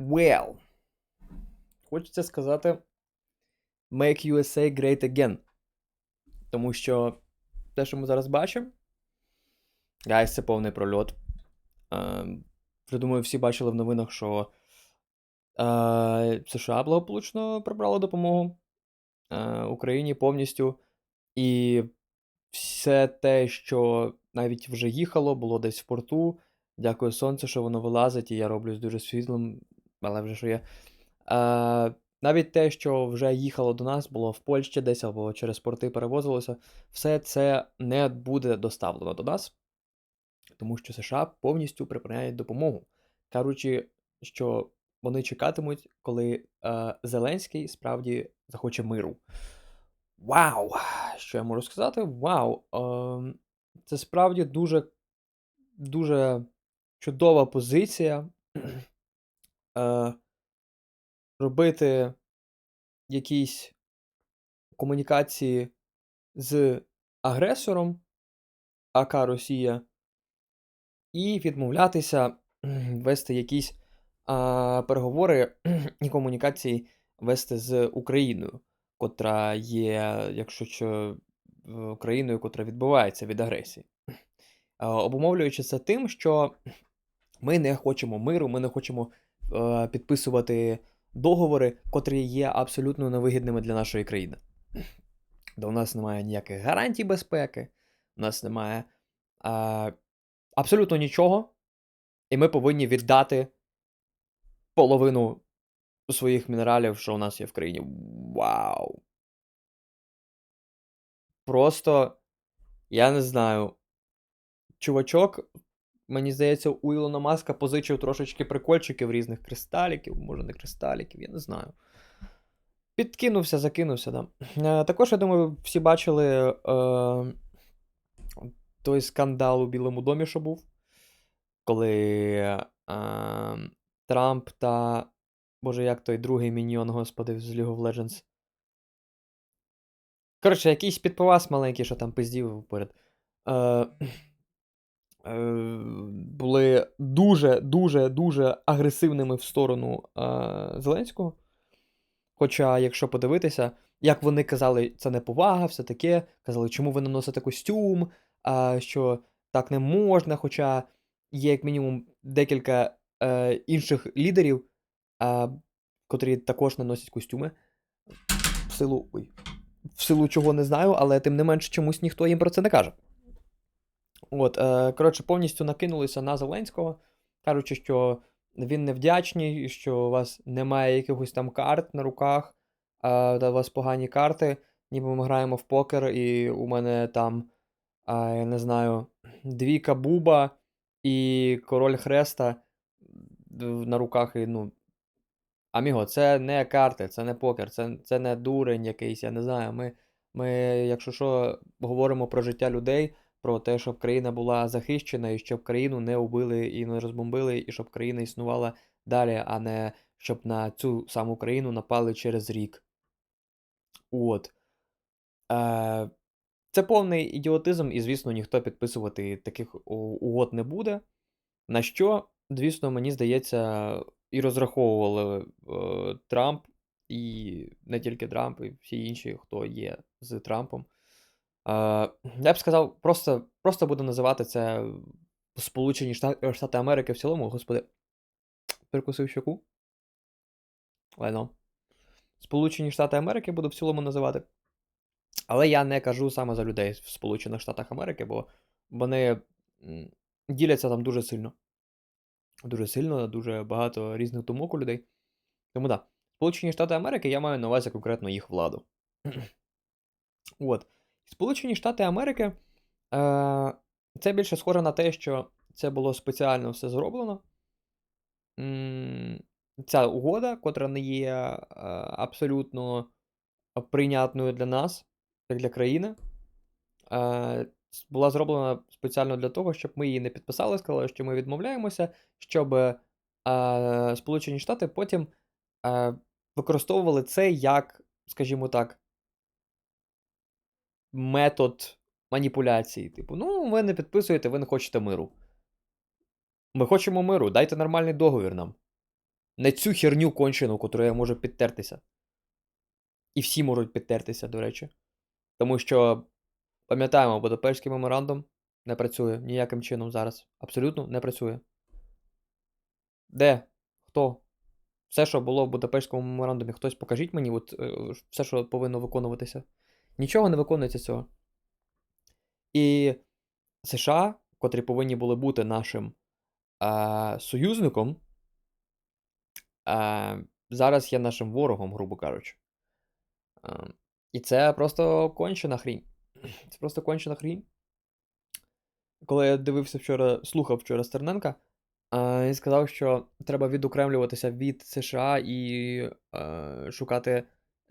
Well. Хочеться сказати Make USA Great Again. Тому що те, що ми зараз бачимо, гайс, це повний прольот. Е, вже думаю, всі бачили в новинах, що е, США благополучно прибрало допомогу е, Україні повністю. І все те, що навіть вже їхало, було десь в порту. Дякую сонцю, що воно вилазить, і я роблюсь дуже світлим, але вже що є. Е, навіть те, що вже їхало до нас, було в Польщі десь або через порти перевозилося, все це не буде доставлено до нас, тому що США повністю припиняють допомогу, кажучи, що вони чекатимуть, коли е, Зеленський справді захоче миру. Вау! Що я можу сказати? Вау! Е, це справді дуже, дуже чудова позиція. Е, робити якісь комунікації з агресором, АК Росія, і відмовлятися вести якісь а, переговори і комунікації вести з Україною, котра є, якщо що, країною, котра відбувається від агресії. Обумовлюючи це тим, що ми не хочемо миру, ми не хочемо е, підписувати договори, котрі є абсолютно невигідними для нашої країни. Де у нас немає ніяких гарантій безпеки, у нас немає е, абсолютно нічого, і ми повинні віддати половину своїх мінералів, що у нас є в країні. Вау! Просто я не знаю. Чувачок, мені здається, у Ілона Маска позичив трошечки прикольчиків різних кристаліків, може не кристаліків, я не знаю. Підкинувся, закинувся, да. Е, також, я думаю, всі бачили е, той скандал у Білому домі, що був, коли е, Трамп та. Боже, як той другий міньйон, господи, з League of Legends. Коротше, якийсь підпивас маленький, що там пиздів. Е, е, були дуже-дуже дуже агресивними в сторону е, Зеленського. Хоча, якщо подивитися, як вони казали, це не повага, все таке. Казали, чому ви не носите костюм, що так не можна. Хоча є, як мінімум, декілька е, інших лідерів, котрі також не носять костюми. В силу. Ой. В силу чого не знаю, але тим не менш чомусь ніхто їм про це не каже. От, е, коротше, повністю накинулися на Зеленського, кажучи, що він невдячний, що у вас немає якихось там карт на руках, та у вас погані карти, ніби ми граємо в покер, і у мене там, а, я не знаю, двійка буба і король хреста на руках. І, ну, Аміго, це не карти, це не покер, це, це не дурень якийсь, я не знаю. Ми, ми, якщо що, говоримо про життя людей, про те, щоб країна була захищена, і щоб країну не убили і не розбомбили, і щоб країна існувала далі, а не щоб на цю саму країну напали через рік. От. Е, це повний ідіотизм, і, звісно, ніхто підписувати таких угод не буде. На що, звісно, мені здається, і розраховували е, Трамп, і не тільки Трамп, і всі інші, хто є з Трампом. Е, я б сказав, просто, просто буду називати це Сполучені Штати, Штати Америки в цілому. Господи, перекусив щоку. Лайно. Сполучені Штати Америки буду в цілому називати. Але я не кажу саме за людей в Сполучених Штатах Америки, бо вони діляться там дуже сильно. Дуже сильно, дуже багато різних думок у людей. Тому так, да. Сполучені Штати Америки я маю на увазі конкретно їх владу. От. Сполучені Штати Америки е, це більше схоже на те, що це було спеціально все зроблено. Ця угода, котра не є е, абсолютно прийнятною для нас, як для країни, е, була зроблена спеціально для того, щоб ми її не підписали, сказали, що ми відмовляємося, щоб е, Сполучені Штати потім використовували це як, скажімо так, метод маніпуляції. Типу, ну, ви не підписуєте, ви не хочете миру. Ми хочемо миру, дайте нормальний договір нам. Не цю херню кончену, котру я можу підтертися. І всі можуть підтертися, до речі. Тому що, пам'ятаємо, Будапештський меморандум не працює ніяким чином зараз. Абсолютно не працює. Де? Хто? Все, що було в Будапештському меморандумі, хтось покажіть мені, от, е, все, що повинно виконуватися. Нічого не виконується цього. І США, котрі повинні були бути нашим е, союзником, е, зараз є нашим ворогом, грубо кажучи. Е, і це просто кончена хрінь. Це просто кончена хрінь. Коли я дивився вчора, слухав вчора Стерненка, е, він сказав, що треба відокремлюватися від США і е, шукати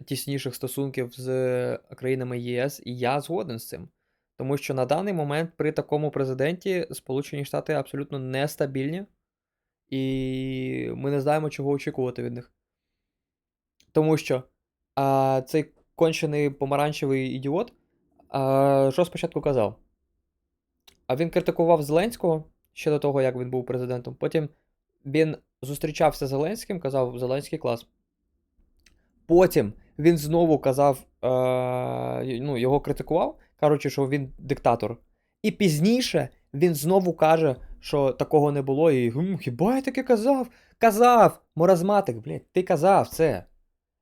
тісніших стосунків з країнами ЄС, і я згоден з цим. Тому що на даний момент при такому президенті Сполучені Штати абсолютно нестабільні, і ми не знаємо, чого очікувати від них. Тому що а, цей кончений помаранчевий ідіот, а, що спочатку казав? А він критикував Зеленського ще до того, як він був президентом. Потім він зустрічався з Зеленським, казав Зеленський клас. Потім він знову казав, е, ну, його критикував, кажучи, що він диктатор. І пізніше він знову каже, що такого не було, і «Гм, хіба я таке казав? Казав! Моразматик, блядь, ти казав це.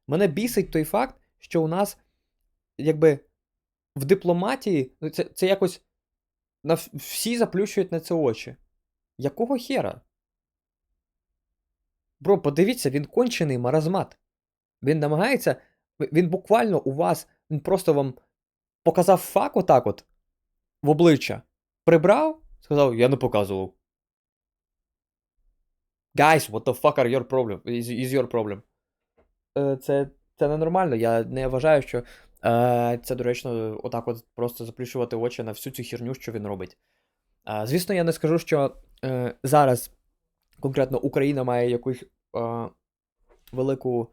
Мене бісить той факт, що у нас, якби, в дипломатії ну, це, це якось на, всі заплющують на це очі. Якого хера? Бро, подивіться, він кончений маразмат. Він намагається. Він буквально у вас, він просто вам показав фак отак от в обличчя. Прибрав, сказав, я не показував. Guys, what the fuck are your problem? Is, is your problem? Е, Це, це ненормально. Я не вважаю, що е, це доречно отак от просто заплющувати очі на всю цю херню, що він робить. Е, звісно, я не скажу, що е, зараз конкретно Україна має якусь е, велику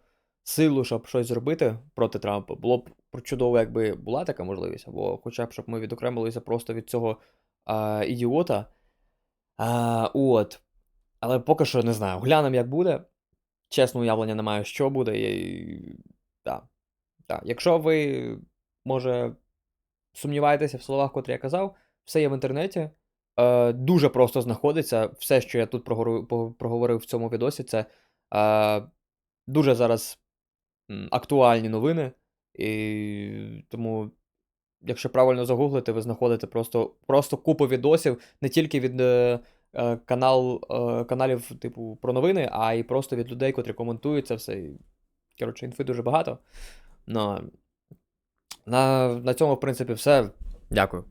силу, щоб щось зробити проти Трампа. Було б чудово, якби була така можливість, або хоча б щоб ми відокремилися просто від цього е, ідіота. А, от. Але поки що не знаю. Глянемо, як буде. Чесно, уявлення не маю, що буде. І... Да. Да. Якщо ви, може, сумніваєтеся в словах, котрі я казав, все є в інтернеті. Е, дуже просто знаходиться. Все, що я тут проговорив, в цьому відосі, це е, дуже зараз актуальні новини. І тому, якщо правильно загуглити, ви знаходите просто, просто купу відосів, не тільки від е, е, канал, е, каналів, типу, про новини, а й просто від людей, котрі коментують це все. Коротше, інфи дуже багато. Ну, на, на цьому, в принципі, все. Дякую.